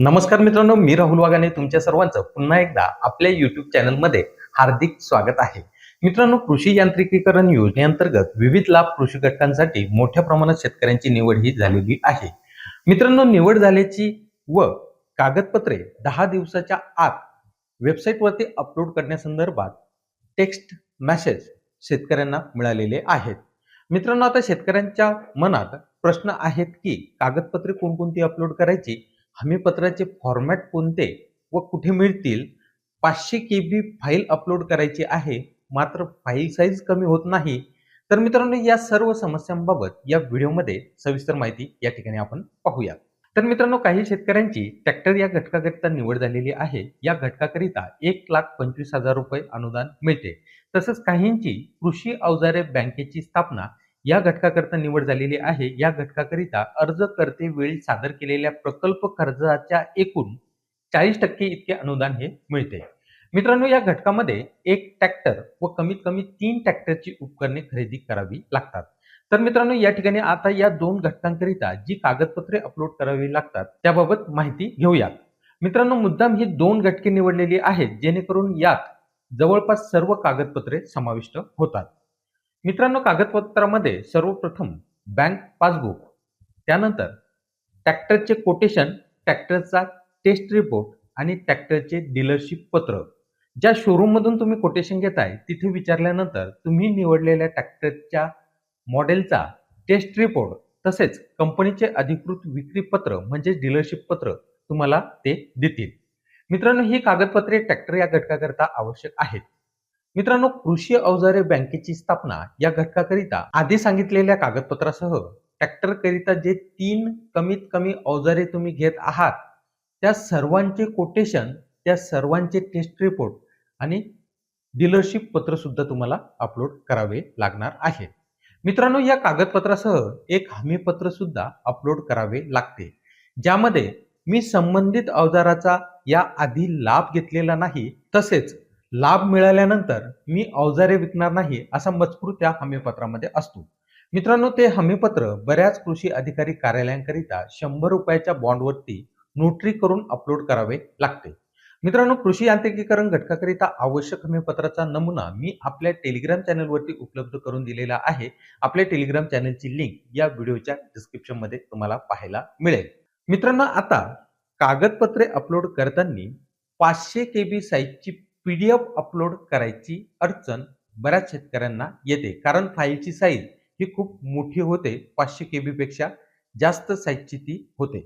नमस्कार मित्रांनो मी राहुल वाघाने तुमच्या सर्वांचं पुन्हा एकदा आपल्या युट्यूब चॅनलमध्ये हार्दिक स्वागत आहे. मित्रांनो कृषी यांत्रिकीकरण योजनेअंतर्गत विविध लाभ कृषी घटकांसाठी मोठ्या प्रमाणात शेतकऱ्यांची निवड ही झालेली आहे. मित्रांनो निवड झाल्याची व कागदपत्रे दहा दिवसाच्या आत वेबसाईटवरती अपलोड करण्यासंदर्भात टेक्स्ट मेसेज शेतकऱ्यांना मिळालेले आहेत. मित्रांनो आता शेतकऱ्यांच्या मनात प्रश्न आहेत की कागदपत्रे कोणकोणती अपलोड करायची? हमीपत्राचे फॉर्मॅट कोणते व कुठे मिळतील? पाचशे के बी फाईल अपलोड करायची आहे मात्र फाईल साईज कमी होत नाही. तर मित्रांनो या सर्व समस्यांबाबत या व्हिडिओमध्ये सविस्तर माहिती या ठिकाणी आपण पाहूया तर मित्रांनो काही शेतकऱ्यांची ट्रॅक्टर या घटकाकरिता निवड झालेली आहे. या घटकाकरिता एक लाख पंचवीस हजार रुपये अनुदान मिळते. तसंच काहींची कृषी अवजारे बँकेची स्थापना या घटकाकरिता निवड झालेली आहे. या घटकाकरिता अर्ज करते वेळी सादर केलेल्या प्रकल्प कर्जाच्या एकूण चाळीस टक्के इतके अनुदान हे मिळते. मित्रांनो या घटकामध्ये एक ट्रॅक्टर व कमीत कमी तीन ट्रॅक्टरची उपकरणे खरेदी करावी लागतात. तर मित्रांनो या ठिकाणी आता या दोन घटकांकरिता जी कागदपत्रे अपलोड करावी लागतात त्याबाबत माहिती घेऊयात. मित्रांनो मुद्दाम ही दोन घटके निवडलेली आहेत जेणेकरून यात जवळपास सर्व कागदपत्रे समाविष्ट होतात. मित्रांनो कागदपत्रामध्ये सर्वप्रथम बँक पासबुक त्यानंतर ट्रॅक्टरचे कोटेशन ट्रॅक्टरचा टेस्ट रिपोर्ट आणि ट्रॅक्टरचे डीलरशिप पत्र. ज्या शोरूममधून तुम्ही कोटेशन घेताय तिथे विचारल्यानंतर तुम्ही निवडलेल्या ट्रॅक्टरच्या मॉडेलचा टेस्ट रिपोर्ट तसेच कंपनीचे अधिकृत विक्री पत्र म्हणजे डीलरशिप पत्र तुम्हाला ते देतील. मित्रांनो ही कागदपत्रे ट्रॅक्टर या घटकाकरता आवश्यक आहेत. मित्रांनो कृषी अवजारे बँकेची स्थापना या घटकाकरिता आधी सांगितलेल्या कागदपत्रासह ट्रॅक्टर करिता जे तीन कमीत कमी अवजारे तुम्ही घेत आहात त्या सर्वांचे कोटेशन त्या सर्वांचे टेस्ट रिपोर्ट आणि डीलरशिप पत्र सुद्धा तुम्हाला अपलोड करावे लागणार आहे. मित्रांनो या कागदपत्रासह एक हमीपत्र सुद्धा अपलोड करावे लागते ज्यामध्ये मी संबंधित अवजाराचा या आधी लाभ घेतलेला नाही तसेच लाभ मिळाल्यानंतर मी अवजारे विकणार नाही असा मजकूर त्या हमीपत्रामध्ये असतो. मित्रांनो ते हमीपत्र बऱ्याच कृषी अधिकारी कार्यालयांकरिता शंभर रुपयाच्या बॉन्डवरती नोटरी करून अपलोड करावे लागते. मित्रांनो कृषी यांत्रिकीकरण घटकाकरिता आवश्यक हमीपत्राचा नमुना मी आपल्या टेलिग्राम चॅनलवरती उपलब्ध करून दिलेला आहे. आपल्या टेलिग्राम चॅनलची लिंक या व्हिडिओच्या डिस्क्रिप्शनमध्ये तुम्हाला पाहायला मिळेल. मित्रांनो आता कागदपत्रे अपलोड करताना पाचशे के बी साईजची पी डी एफ अपलोड करायची अडचण बऱ्याच शेतकऱ्यांना येते. कारण फाईलची साईज ही खूप मोठी होते. पाचशे के बीपेक्षा जास्त साईजची ती होते.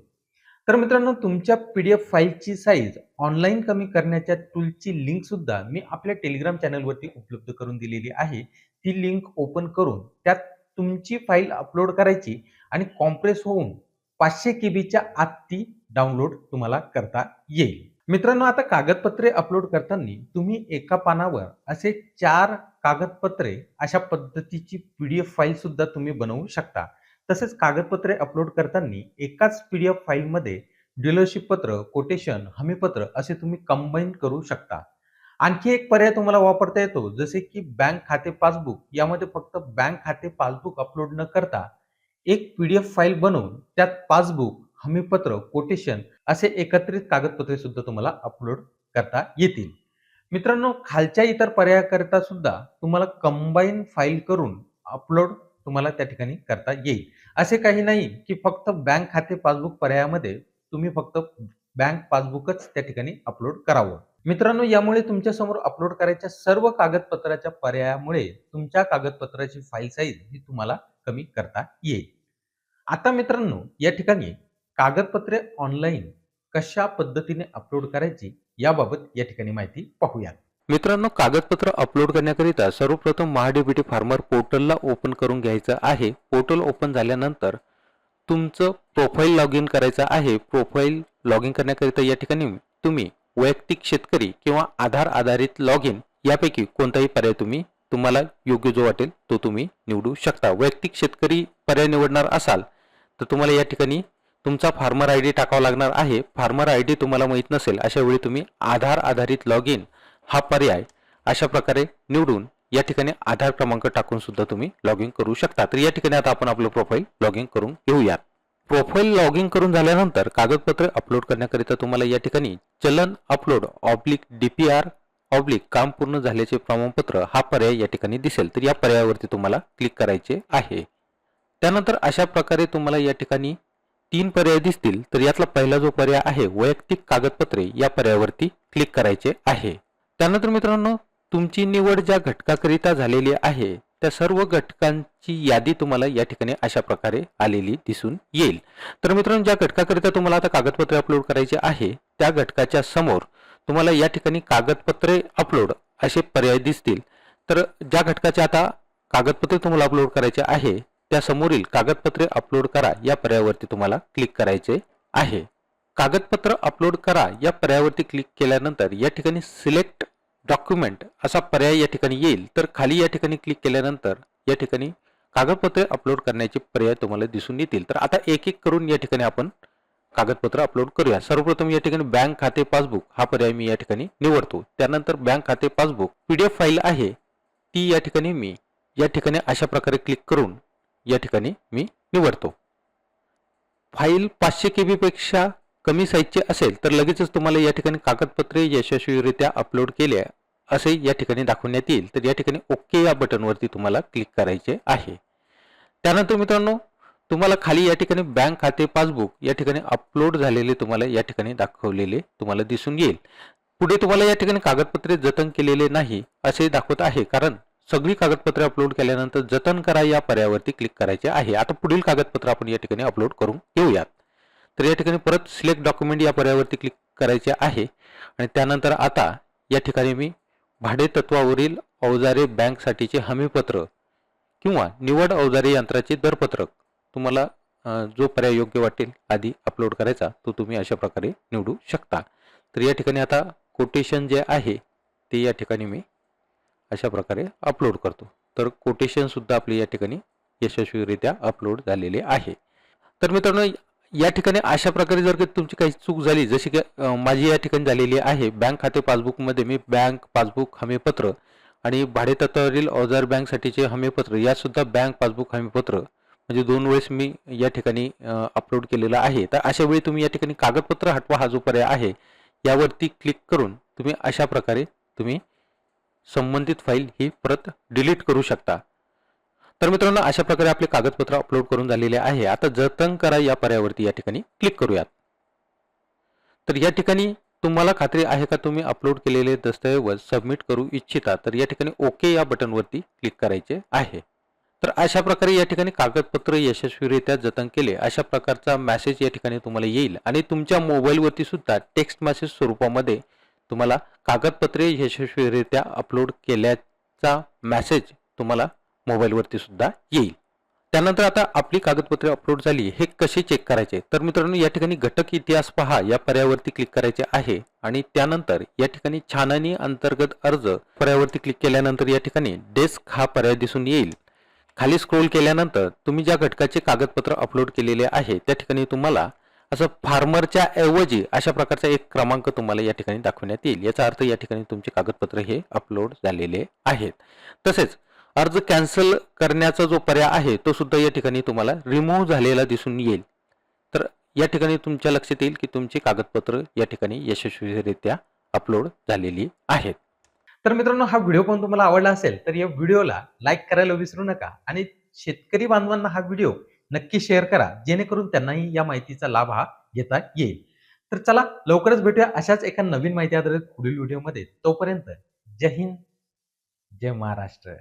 तर मित्रांनो तुमच्या पी डी एफ फाईलची साईज ऑनलाईन कमी करण्याच्या टूलची लिंक सुद्धा मी आपल्या टेलिग्राम चॅनलवरती उपलब्ध करून दिलेली आहे. ती लिंक ओपन करून त्यात तुमची फाईल अपलोड करायची आणि कॉम्प्रेस होऊन पाचशे के बीच्या आत ती डाउनलोड तुम्हाला करता येईल. मित्रांनो आता कागदपत्रे अपलोड करताना तुम्ही एका पानावर असे चार कागदपत्रे अशा पद्धतीची पी डी फाईल सुद्धा तुम्ही बनवू शकता. तसेच कागदपत्रे अपलोड करताना एकाच पी डी एफ फाईलमध्ये डीलरशिप पत्र कोटेशन हमीपत्र असे तुम्ही कंबाईन करू शकता. आणखी एक पर्याय तुम्हाला वापरता येतो जसे की बँक खाते पासबुक यामध्ये फक्त बँक खाते पासबुक अपलोड न करता एक पीडीएफ फाईल बनवून त्यात पासबुक हमीपत्र कोटेशन असे एकत्रित कागदपत्रे सुद्धा तुम्हाला अपलोड करता येतील. मित्रांनो खालच्या इतर पर्यायाकरिता सुद्धा तुम्हाला कंबाईन फाईल करून अपलोड तुम्हाला त्या ठिकाणी करता येईल. असे काही नाही की फक्त बँक खाते पासबुक पर्यायामध्ये तुम्ही फक्त बँक पासबुकच त्या ठिकाणी अपलोड करावं. मित्रांनो यामुळे तुमच्यासमोर अपलोड करायच्या सर्व कागदपत्राच्या पर्यायामुळे तुमच्या कागदपत्राची फाईल साईज ही तुम्हाला कमी करता येईल. आता मित्रांनो या ठिकाणी कागदपत्रे ऑनलाईन कशा पद्धतीने अपलोड करायची याबाबत या ठिकाणी माहिती पाहूयात. मित्रांनो कागदपत्र अपलोड करण्याकरिता सर्वप्रथम महाडीबीटी फार्मर पोर्टलला ओपन करून घ्यायचं आहे. पोर्टल ओपन झाल्यानंतर तुमचं प्रोफाईल लॉग इन करायचं आहे. प्रोफाईल लॉग इन करण्याकरिता या ठिकाणी तुम्ही वैयक्तिक शेतकरी किंवा आधार आधारित लॉग इन यापैकी कोणताही पर्याय तुम्ही तुम्हाला योग्य जो वाटेल तो तुम्ही निवडू शकता. वैयक्तिक शेतकरी पर्याय निवडणार असाल तर तुम्हाला या ठिकाणी तुमचा फार्मर आय डी टाकावा लागणार आहे. फार्मर आय डी तुम्हाला माहीत नसेल अशा वेळी तुम्ही आधार आधारित लॉग इन हा पर्याय अशा प्रकारे निवडून या ठिकाणी आधार क्रमांक टाकून सुद्धा तुम्ही लॉग इन करू शकता. तर या ठिकाणी आता आपण आपलं प्रोफाईल लॉग इन करून घेऊयात. प्रोफाईल लॉग इन करून झाल्यानंतर कागदपत्रे अपलोड करण्याकरिता तुम्हाला या ठिकाणी चलन upload oblique D P R oblique काम पूर्ण झाल्याचे प्रमाणपत्र हा पर्याय या ठिकाणी दिसेल. तर या पर्यायावरती तुम्हाला क्लिक करायचे आहे. त्यानंतर अशा प्रकारे तुम्हाला या ठिकाणी तीन पर्याय दिसतील तर यातला पहिला जो पर्याय आहे वैयक्तिक कागदपत्रे या पर्यायावरती क्लिक करायचे आहे. त्यानंतर मित्रांनो तुमची निवड ज्या घटकाकरिता झालेली आहे त्या सर्व घटकांची यादी तुम्हाला या ठिकाणी अशा प्रकारे आलेली दिसून येईल. तर मित्रांनो ज्या घटकाकरिता तुम्हाला आता कागदपत्रे अपलोड करायचे आहे त्या घटकाच्या समोर तुम्हाला या ठिकाणी कागदपत्रे अपलोड असे पर्याय दिसतील. तर ज्या घटकाचे आता कागदपत्रे तुम्हाला अपलोड करायचे आहे त्या समोरील कागदपत्रे अपलोड करा या पर्यायावरती तुम्हाला क्लिक करायचे आहे. कागदपत्र अपलोड करा या पर्यायावरती क्लिक केल्यानंतर या ठिकाणी सिलेक्ट डॉक्युमेंट असा पर्याय या ठिकाणी येईल. तर खाली या ठिकाणी क्लिक केल्यानंतर या ठिकाणी कागदपत्रे अपलोड करण्याचे पर्याय तुम्हाला दिसून येतील. तर आता एक एक करून या ठिकाणी आपण कागदपत्र अपलोड करूया. सर्वप्रथम या ठिकाणी बँक खाते पासबुक हा पर्याय मी या ठिकाणी निवडतो. त्यानंतर बँक खाते पासबुक पीडीएफ फाईल आहे. ती या ठिकाणी मी या ठिकाणी अशा प्रकारे क्लिक करून या ठिकाणी मी निवडतो. फाईल पाचशे के पेक्षा कमी साईजचे असेल तर लगेचच तुम्हाला या ठिकाणी कागदपत्रे यशस्वीरित्या अपलोड केले असे या ठिकाणी दाखवण्यात येईल. तर या ठिकाणी ओके या बटनवरती तुम्हाला क्लिक करायचे आहे. त्यानंतर मित्रांनो तुम्हाला खाली या ठिकाणी बँक खाते पासबुक या ठिकाणी अपलोड झालेले तुम्हाला या ठिकाणी दाखवलेले तुम्हाला दिसून येईल. पुढे तुम्हाला या ठिकाणी कागदपत्रे जतन केलेले नाही असे दाखवत आहे. कारण सगळी कागदपत्रे अपलोड केल्यानंतर जतन करा या पर्यायावरती क्लिक करायचे आहे. आता पुढील कागदपत्र आपण या ठिकाणी अपलोड करून घेऊयात. तर या ठिकाणी परत सिलेक्ट डॉक्युमेंट या पर्यायावरती क्लिक करायचे आहे. आणि त्यानंतर आता या ठिकाणी मी भाडे तत्वावरील अवजारे बँकसाठीचे हमीपत्र किंवा निवड अवजारे यंत्राचे दरपत्रक तुम्हाला जो पर्याय योग्य वाटेल आधी अपलोड करायचा तो तुम्ही अशा प्रकारे निवडू शकता. तर या ठिकाणी आता कोटेशन जे आहे ते या ठिकाणी मी अशा प्रकारे अपलोड करतो. तर कोटेशनसुद्धा आपले या ठिकाणी यशस्वीरित्या अपलोड झालेले आहे. तर मित्रांनो या ठिकाणी अशा प्रकारे जर का तुमची काही चूक झाली जशी की माझी या ठिकाणी झालेली आहे बँक खाते पासबुकमध्ये मी बँक पासबुक हमीपत्र आणि भाडेतत्वावरील औजार बँकसाठीचे हमीपत्र यासुद्धा बँक पासबुक हमीपत्र म्हणजे दोन वेळेस मी या ठिकाणी अपलोड केलेलं आहे. तर अशा वेळी तुम्ही या ठिकाणी कागदपत्र हटवा हा जो पर्याय आहे यावरती क्लिक करून तुम्ही अशा प्रकारे तुम्ही संबंधित फाईल ही परत डिलीट करू शकता. तर मित्रांनो अशा प्रकारे आपले कागदपत्र अपलोड करून झालेले आहे. आता जतन करा या पर्यायावरती या ठिकाणी क्लिक करूयात. तर या ठिकाणी तुम्हाला खात्री आहे का तुम्ही अपलोड केलेले दस्तऐवज सबमिट करू इच्छिता तर या ठिकाणी ओके या बटनवरती क्लिक करायचे आहे. तर अशा प्रकारे या ठिकाणी कागदपत्र यशस्वीरित्या जतन केले. अशा प्रकारचा मेसेज या ठिकाणी तुम्हाला येईल. आणि तुमच्या मोबाईलवरती सुद्धा टेक्स्ट मेसेज स्वरूपामध्ये तुम्हाला कागदपत्रे यशस्वीरित्या अपलोड केल्याचा मॅसेज तुम्हाला मोबाईलवरती सुद्धा येईल. त्यानंतर आता आपली कागदपत्रे अपलोड झाली हे कसे चेक करायचे? तर मित्रांनो या ठिकाणी घटक इतिहास पहा या पर्यायावरती क्लिक करायचे आहे आणि त्यानंतर या ठिकाणी छाननी अंतर्गत अर्ज पर्यायावरती क्लिक केल्यानंतर या ठिकाणी डेस्क हा पर्याय दिसून येईल. खाली स्क्रोल केल्यानंतर तुम्ही ज्या घटकाचे कागदपत्र अपलोड केलेले आहे त्या ठिकाणी तुम्हाला असं फार्मरच्या ऐवजी अशा प्रकारचा एक क्रमांक तुम्हाला या ठिकाणी दाखवण्यात येईल. याचा अर्थ या ठिकाणी तुमचे कागदपत्र हे अपलोड झालेले आहेत. तसेच अर्ज कॅन्सल करण्याचा जो पर्याय आहे तो सुद्धा या ठिकाणी तुम्हाला रिमूव्ह झालेला दिसून येईल. तर या ठिकाणी तुमच्या लक्षात येईल की तुमची कागदपत्र या ठिकाणी यशस्वीरित्या अपलोड झालेली आहेत. तर मित्रांनो हा व्हिडिओ पण तुम्हाला आवडला असेल तर या व्हिडिओला लाईक करायला विसरू नका. आणि शेतकरी बांधवांना हा व्हिडिओ नक्की शेअर करा जेणेकरून त्यांनाही या माहितीचा लाभ हा घेता येईल. तर चला लवकरच भेटूया अशाच एका नवीन माहिती आधारित पुढील व्हिडिओमध्ये तोपर्यंत जय हिंद जय महाराष्ट्र.